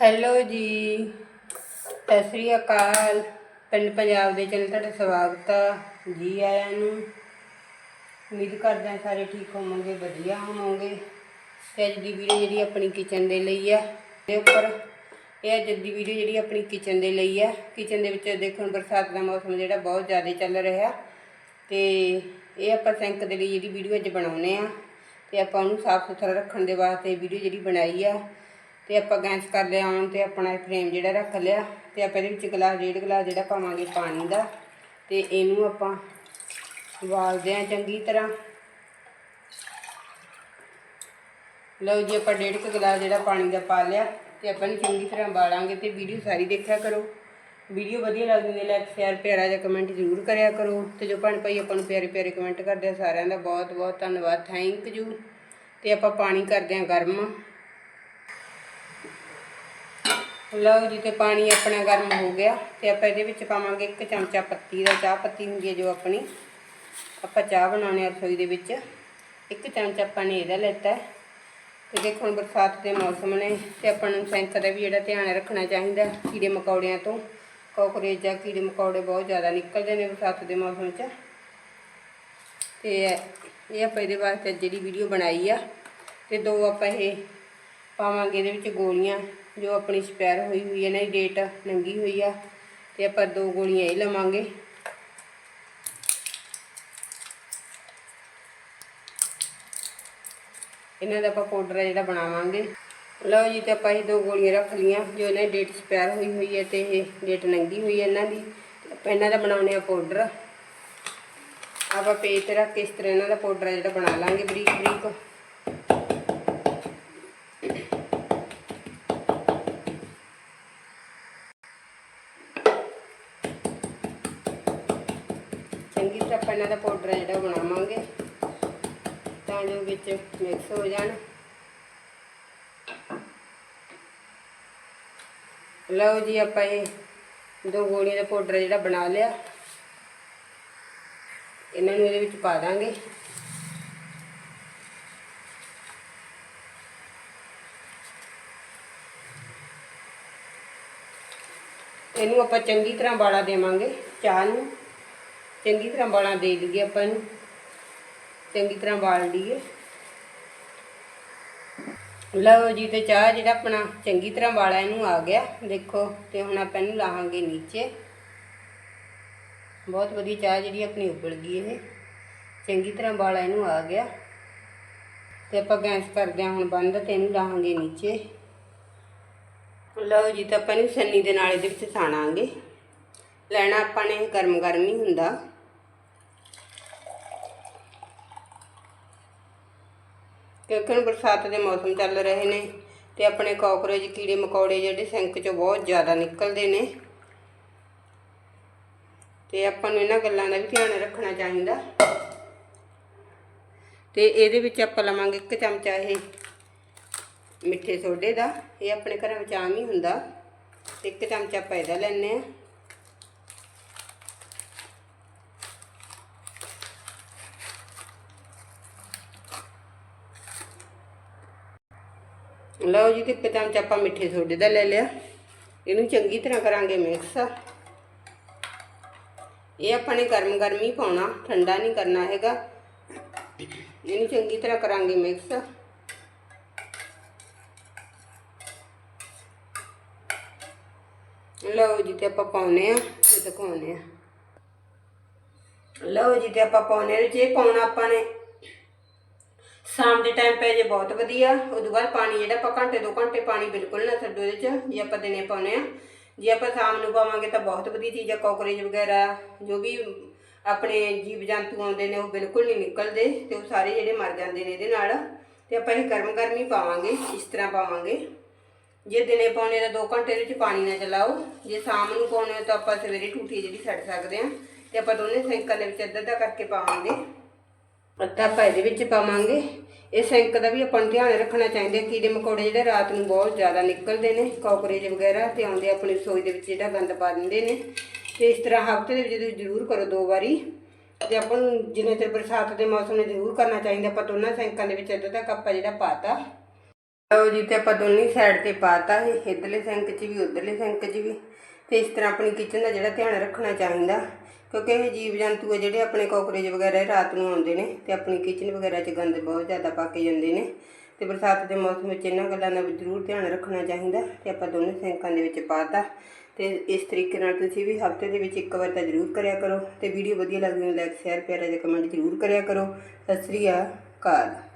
Hello ਜੀ। ਸਤਿ ਸ੍ਰੀ ਅਕਾਲ। ਪਿੰਡ ਪੰਜਾਬ ਦੇ ਚੈਨਲ ਤੁਹਾਡਾ ਸਵਾਗਤ ਆ। ਜੀ ਆਇਆਂ ਨੂੰ। ਉਮੀਦ ਕਰਦੇ ਹਾਂ ਸਾਰੇ ਠੀਕ ਹੋਵੋਗੇ, ਵਧੀਆ ਹੋਵੋਗੇ। ਤੇ ਅੱਜ ਦੀ ਵੀਡੀਓ ਜਿਹੜੀ ਆਪਣੀ ਕਿਚਨ ਦੇ ਲਈ ਆ ਦੇ ਉੱਪਰ ਇਹ ਅੱਜ ਦੀ ਵੀਡੀਓ ਜਿਹੜੀ ਆਪਣੀ ਕਿਚਨ ਦੇ ਲਈ ਆ। ਕਿਚਨ ਦੇ ਵਿੱਚ ਦੇਖੋ ਬਰਸਾਤ ਦਾ ਮੌਸਮ ਜਿਹੜਾ ਬਹੁਤ ਜ਼ਿਆਦਾ ਚੱਲ ਰਿਹਾ। ਤੇ ਇਹ ਆਪਾਂ ਸਿੰਕ ਦੇ ਲਈ ਜਿਹੜੀ ਵੀਡੀਓ ਅੱਜ ਬਣਾਉਨੇ ਆ। ਤੇ ਆਪਾਂ ਉਹਨੂੰ ਸਾਫ਼ ਸੁਥਰਾ ਰੱਖਣ ਦੇ ਵਾਸਤੇ ਵੀਡੀਓ ਜਿਹੜੀ ਬਣਾਈ ਆ। ਤੇ ਆਪਾਂ ਗੈਸ ਕਰ ਲਿਆ ਆਨ ਤੇ ਆਪਣਾ ਫਰੇਮ ਜਿਹੜਾ ਰੱਖ ਲਿਆ ਤੇ ਆਪਾਂ ਇਹਦੇ ਵਿੱਚ ਗਲਾਸ, ਡੇਢ ਗਲਾਸ ਜਿਹੜਾ ਪਾਵਾਂਗੇ ਪਾਣੀ ਦਾ ਤੇ ਇਹਨੂੰ ਆਪਾਂ ਉਬਾਲਦੇ ਆ ਚੰਗੀ ਤਰ੍ਹਾਂ। ਲਓ ਜੀ, ਆਪਾਂ ਡੇਢ ਕੁ ਗਲਾਸ ਜਿਹੜਾ ਪਾਣੀ ਦਾ ਪਾ ਲਿਆ ਤੇ ਆਪਾਂ ਨੂੰ ਚੰਗੀ ਤਰ੍ਹਾਂ ਉਬਾਲਾਂਗੇ ਤੇ ਵੀਡੀਓ ਸਾਰੀ ਦੇਖਿਆ ਕਰੋ। ਵੀਡੀਓ ਵਧੀਆ ਲੱਗਦੀ ਹੈ ਲਾਈਕ ਸ਼ੇਅਰ ਪਿਆਰਾ ਜਿਹਾ ਕਮੈਂਟ ਜ਼ਰੂਰ ਕਰਿਆ ਕਰੋ। ਤੇ ਜੋ ਭੈਣ ਭਾਈ ਆਪਾਂ ਨੂੰ ਪਿਆਰੇ ਪਿਆਰੇ ਕਮੈਂਟ ਕਰਦੇ ਆ, ਸਾਰਿਆਂ ਦਾ ਬਹੁਤ ਬਹੁਤ ਧੰਨਵਾਦ। ਥੈਂਕ ਯੂ ਤੇ ਆਪਾਂ ਪਾਣੀ ਕਰਦੇ ਆ ਗਰਮ। ਲਓ ਜੀ ਤੇ ਪਾਣੀ ਆਪਣਾ ਗਰਮ ਹੋ ਗਿਆ ਤੇ ਆਪਾਂ ਇਹਦੇ ਵਿੱਚ ਪਾਵਾਂਗੇ ਇੱਕ ਚਮਚਾ ਪੱਤੀ ਦਾ ਚਾਹ। ਪੱਤੀ ਹੁੰਦੀ ਹੈ ਜੋ ਆਪਣੀ, ਆਪਾਂ ਚਾਹ ਬਣਾਉਣੇ ਆ ਰਸੋਈ ਦੇ ਵਿੱਚ। ਇੱਕ ਚਮਚਾ ਆਪਾਂ ਨੇ ਇਹਦਾ ਲੈਤਾ। ਹੈ ਤੇ ਦੇਖੋ ਹੁਣ ਬਰਸਾਤ ਦੇ ਮੌਸਮ ਨੇ ਤੇ ਆਪਾਂ ਨੂੰ ਸਿੰਕ ਦਾ ਵੀ ਜਿਹੜਾ ਧਿਆਨ ਰੱਖਣਾ ਚਾਹੀਦਾ ਕੀੜੇ ਮਕੌੜਿਆਂ ਤੋਂ। ਕਾਕਰੋਚ ਜਾਂ ਕੀੜੇ ਮਕੌੜੇ ਬਹੁਤ ਜ਼ਿਆਦਾ ਨਿਕਲਦੇ ਨੇ ਬਰਸਾਤ ਦੇ ਮੌਸਮ 'ਚ ਤੇ ਇਹ ਆਪਾਂ ਇਹਦੇ ਵਾਸਤੇ ਜਿਹੜੀ ਵੀਡੀਓ ਬਣਾਈ ਆ। ਤੇ ਦੋ ਆਪਾਂ ਇਹ ਪਾਵਾਂਗੇ ਇਹਦੇ ਵਿੱਚ ਗੋਲੀਆਂ। ਜੋ ਆਪਣੀ ਸਪੈਰ ਹੋਈ ਹੋਈ ਹੈ ਨਾ, ਇਹ ਡੇਟ ਲੰਗੀ ਹੋਈ ਆ ਤੇ ਆਪਾਂ ਦੋ ਗੋਲੀਆਂ ਇਹ ਲਵਾਂਗੇ। ਇਹਨਾਂ ਦਾ ਆਪਾਂ ਪਾਊਡਰ ਜਿਹੜਾ ਬਣਾਵਾਂਗੇ। ਲਓ ਜੀ, ਤੇ ਆਪਾਂ ਇਹ ਦੋ ਗੋਲੀਆਂ ਰੱਖ ਲੀਆਂ ਜੋ ਇਹਨਾਂ ਦੀ ਡੇਟ ਸਪੈਰ ਹੋਈ ਹੋਈ ਹੈ ਤੇ ਇਹ ਡੇਟ ਲੰਗੀ ਹੋਈ ਹੈ ਇਹਨਾਂ ਦੀ। ਆਪਾਂ ਇਹਨਾਂ ਦਾ ਬਣਾਉਣੇ ਆ ਪਾਊਡਰ ਆਪਾਂ ਪੇਜ ਤੇ ਰੱਖ ਕੇ ਇਸ ਤਰ੍ਹਾਂ ਇਹਨਾਂ ਦਾ ਪਾਊਡਰ ਹੈ ਜਿਹੜਾ ਬਣਾ ਲਾਂਗੇ ਬਰੀਕ ਬਰੀਕ ਚੰਗੀ ਤਰ੍ਹਾਂ ਆਪਾਂ ਇਹਨਾਂ ਦਾ ਪਾਊਡਰ ਜਿਹੜਾ ਬਣਾਵਾਂਗੇ। ਤਾਂ ਜੋ ਵਿੱਚ ਮਿਕਸ ਹੋ ਜਾਣ। ਲਓ ਜੀ ਆਪਾਂ ਇਹ ਦੋ ਗੋਲੀਆਂ ਦਾ ਪਾਊਡਰ ਜਿਹੜਾ ਬਣਾ ਲਿਆ। ਇਹਨਾਂ ਨੂੰ ਇਹਦੇ ਵਿੱਚ ਪਾ ਦਾਂਗੇ। ਇਹਨੂੰ ਆਪਾਂ ਚੰਗੀ ਤਰ੍ਹਾਂ ਬਾਲਾ ਦੇਵਾਂਗੇ ਚਾਹ ਨੂੰ। ਚੰਗੀ ਤਰ੍ਹਾਂ ਵਾਲਾਂ ਦੇ ਲਈਏ ਆਪਾਂ ਨੂੰ। ਚੰਗੀ ਤਰ੍ਹਾਂ ਬਾਲ ਲਈਏ। ਲਓ ਜੀ, ਤੇ ਚਾਹ ਜਿਹੜਾ ਆਪਣਾ ਚੰਗੀ ਤਰ੍ਹਾਂ ਵਾਲਾ ਇਹਨੂੰ ਆ ਗਿਆ। ਦੇਖੋ, ਤੇ ਹੁਣ ਆਪਾਂ ਇਹਨੂੰ ਲਾਹਾਂਗੇ ਨੀਚੇ। ਬਹੁਤ ਵਧੀਆ ਚਾਹ ਜਿਹੜੀ ਆਪਣੀ ਉਬਲ ਗਈ ਇਹ। ਚੰਗੀ ਤਰ੍ਹਾਂ ਵਾਲਾ ਇਹਨੂੰ ਆ ਗਿਆ। ਤੇ ਆਪਾਂ ਗੈਸ ਕਰਦੇ ਹਾਂ ਹੁਣ ਬੰਦ ਤੇ ਇਹਨੂੰ ਲਾਹਾਂਗੇ ਨੀਚੇ। ਲਓ ਜੀ, ਤਾਂ ਆਪਾਂ ਇਹਨੂੰ ਸੰਨੀ ਦੇ ਨਾਲ ਇਹਦੇ ਵਿੱਚ ਸਾਣਾਂਗੇ। ਲੈਣਾ ਆਪਾਂ ਨੇ ਗਰਮ ਗਰਮ ਹੀ ਹੁੰਦਾ। ਕਿਉਂਕਿ ਹੁਣ ਬਰਸਾਤ ਦੇ ਮੌਸਮ ਚੱਲ ਰਹੇ ਨੇ ਤੇ ਆਪਣੇ ਕਾਕਰੋਚ ਕੀੜੇ ਮਕੌੜੇ ਜਿਹੜੇ ਸਿੰਕ 'ਚੋਂ ਬਹੁਤ ਜ਼ਿਆਦਾ ਨਿਕਲਦੇ ਨੇ। ਤੇ ਆਪਾਂ ਨੂੰ ਇਹਨਾਂ ਗੱਲਾਂ ਦਾ ਵੀ ਧਿਆਨ ਰੱਖਣਾ ਚਾਹੀਦਾ। ਤੇ ਇਹਦੇ ਵਿੱਚ ਆਪਾਂ ਲਵਾਂਗੇ ਇੱਕ ਚਮਚਾ ਇਹ ਮਿੱਠੇ ਸੋਡੇ ਦਾ। ਇਹ ਆਪਣੇ ਘਰਾਂ ਵਿੱਚ ਆਮ ਹੀ ਹੁੰਦਾ। ਤੇ ਇੱਕ ਚਮਚਾ ਆਪਾਂ ਇਹਦਾ ਲੈਣੇ ਆ ਲਓ ਜੀ ਤੇ ਇੱਕ ਚਮਚਾ ਆਪਾਂ ਮਿੱਠੇ ਸੋਡੇ ਦਾ ਲੈ ਲਿਆ। ਇਹਨੂੰ ਚੰਗੀ ਤਰ੍ਹਾਂ ਕਰਾਂਗੇ ਮਿਕਸ ਇਹ ਆਪਾਂ ਨੇ ਗਰਮ ਗਰਮ ਹੀ ਪਾਉਣਾ, ਠੰਡਾ ਨਹੀਂ ਕਰਨਾ ਹੈਗਾ। ਇਹਨੂੰ ਚੰਗੀ ਤਰ੍ਹਾਂ ਕਰਾਂਗੇ ਮਿਕਸ ਲਓ ਜੀ ਤੇ ਆਪਾਂ ਪਾਉਨੇ ਆ ਤੇ ਦਿਖਾਉਨੇ ਆ। ਲਓ ਜੀ ਤੇ ਆਪਾਂ ਪਾਉਨੇ ਆ, ਜੇ ਪਾਉਣਾ ਆਪਾਂ ਨੇ ਸ਼ਾਮ ਦੇ ਟਾਈਮ ਪੈ ਜੇ ਬਹੁਤ ਵਧੀਆ, ਉਦੋਂ ਬਾਅਦ ਪਾਣੀ ਜਿਹੜਾ ਆਪਾਂ ਘੰਟੇ ਦੋ ਘੰਟੇ ਪਾਣੀ ਬਿਲਕੁਲ ਨਾ ਛੱਡੋ ਇਹਦੇ ਚ, ਜੇ ਆਪਾਂ ਦਿਨੇ ਪਾਉਨੇ ਆ ਜੇ ਆਪਾਂ ਸ਼ਾਮ ਨੂੰ ਪਾਵਾਂਗੇ ਤਾਂ ਬਹੁਤ ਵਧੀਆ ਚੀਜ਼ ਆ ਕਾਕਰੋਚ ਵਗੈਰਾ, ਜੋ ਵੀ ਆਪਣੇ ਜੀਵ ਜੰਤੂ ਆਉਂਦੇ ਨੇ, ਉਹ ਬਿਲਕੁਲ ਨਹੀਂ ਨਿਕਲਦੇ ਤੇ ਉਹ ਸਾਰੇ ਜਿਹੜੇ ਮਰ ਜਾਂਦੇ ਨੇ ਇਹਦੇ ਨਾਲ। ਤੇ ਆਪਾਂ ਇਹ ਗਰਮ ਗਰਮ ਹੀ ਪਾਵਾਂਗੇ, ਇਸ ਤਰ੍ਹਾਂ ਪਾਵਾਂਗੇ। ਜੇ ਦਿਨੇ ਪਾਉਣੇ ਤਾਂ 2 ਘੰਟੇ ਦੇ ਵਿੱਚ ਪਾਣੀ ਨਾ ਚਲਾਓ ਜੇ ਸ਼ਾਮ ਨੂੰ ਪਾਉਣੇ ਤਾਂ ਆਪਾਂ ਸਵੇਰੇ ਟੂਟੀ ਜਿਹੜੀ ਛੱਡ ਸਕਦੇ ਆ ਤੇ ਆਪਾਂ ਦੋਨੇ ਸਿੰਕਾਂ ਦੇ ਵਿੱਚ ਅੱਧਾ ਅੱਧਾ ਕਰਕੇ ਪਾਵਾਂਗੇ। ਅੱਧਾ ਆਪਾਂ ਇਹਦੇ ਵਿੱਚ ਪਾਵਾਂਗੇ। ਇਹ ਸਿੰਕ ਦਾ ਵੀ ਆਪਾਂ ਨੂੰ ਧਿਆਨ ਰੱਖਣਾ ਚਾਹੀਦਾ ਕੀੜੇ ਮਕੌੜੇ ਜਿਹੜੇ ਰਾਤ ਨੂੰ ਬਹੁਤ ਜ਼ਿਆਦਾ ਨਿਕਲਦੇ ਨੇ ਕਾਕਰੋਚ ਵਗੈਰਾ ਤੇ ਆਉਂਦੇ ਆਪਣੀ ਰਸੋਈ ਦੇ ਵਿੱਚ ਜਿਹੜਾ ਗੰਦ ਪਾ ਦਿੰਦੇ ਨੇ। ਤੇ ਇਸ ਤਰ੍ਹਾਂ ਹਫ਼ਤੇ ਦੇ ਵਿੱਚ ਤੁਸੀਂ ਜ਼ਰੂਰ ਕਰੋ ਦੋ ਵਾਰੀ। ਤੇ ਆਪਾਂ ਨੂੰ ਜਿੰਨੇ ਚਿਰ ਬਰਸਾਤ ਦੇ ਮੌਸਮ ਨੇ ਜ਼ਰੂਰ ਕਰਨਾ ਚਾਹੀਦਾ, ਆਪਾਂ ਦੋਨਾਂ ਸਿੰਕਾਂ ਦੇ ਵਿੱਚ ਅੱਧਾ ਤੱਕ ਆਪਾਂ ਆ ਜਿਹੜਾ ਪਾਤਾ। ਲਓ ਜੀ, ਤੇ ਆਪਾਂ ਦੋਨੇ ਸਾਈਡ ਤੇ ਪਾਤਾ ਇਹ, ਇਧਰਲੇ ਸਿੰਕ 'ਚ ਵੀ, ਉਧਰਲੇ ਸਿੰਕ 'ਚ ਵੀ। ਤੇ ਇਸ ਤਰ੍ਹਾਂ ਆਪਣੀ ਕਿਚਨ ਦਾ ਜਿਹੜਾ ਧਿਆਨ ਰੱਖਣਾ ਚਾਹੀਦਾ। ਕਿਉਂਕਿ ਇਹ ਜੀਵ ਜੰਤੂ ਆ ਜਿਹੜੇ ਆਪਣੇ ਕੋਕਰੇਜ ਵਗੈਰਾ ਇਹ ਰਾਤ ਨੂੰ ਆਉਂਦੇ ਨੇ ਤੇ ਆਪਣੀ ਕਿਚਨ ਵਗੈਰਾ 'ਚ ਗੰਦ ਬਹੁਤ ਜ਼ਿਆਦਾ ਪਾ ਕੇ ਜਾਂਦੇ ਨੇ ਤੇ ਬਰਸਾਤ ਦੇ ਮੌਸਮ ਵਿੱਚ ਇਹਨਾਂ ਗੱਲਾਂ ਦਾ ਜ਼ਰੂਰ ਧਿਆਨ ਰੱਖਣਾ ਚਾਹੀਦਾ ਤੇ ਆਪਾਂ ਦੋਨੇ ਸੈਂਕਾਂ ਦੇ ਵਿੱਚ ਪਾਤਾ ਤੇ ਇਸ ਤਰੀਕੇ ਨਾਲ ਤੁਸੀਂ ਵੀ ਹਫ਼ਤੇ ਦੇ ਵਿੱਚ ਇੱਕ ਵਾਰ ਤਾਂ ਜ਼ਰੂਰ ਕਰਿਆ ਕਰੋ ਤੇ ਵੀਡੀਓ ਵਧੀਆ ਲੱਗਦੀ ਹੈ ਲਾਈਕ ਸ਼ੇਅਰ ਪਿਆਰਾ ਜਿਹਾ ਕਮੈਂਟ ਜ਼ਰੂਰ ਕਰਿਆ ਕਰੋ। ਸਤਿ ਸ੍ਰੀ ਅਕਾਲ।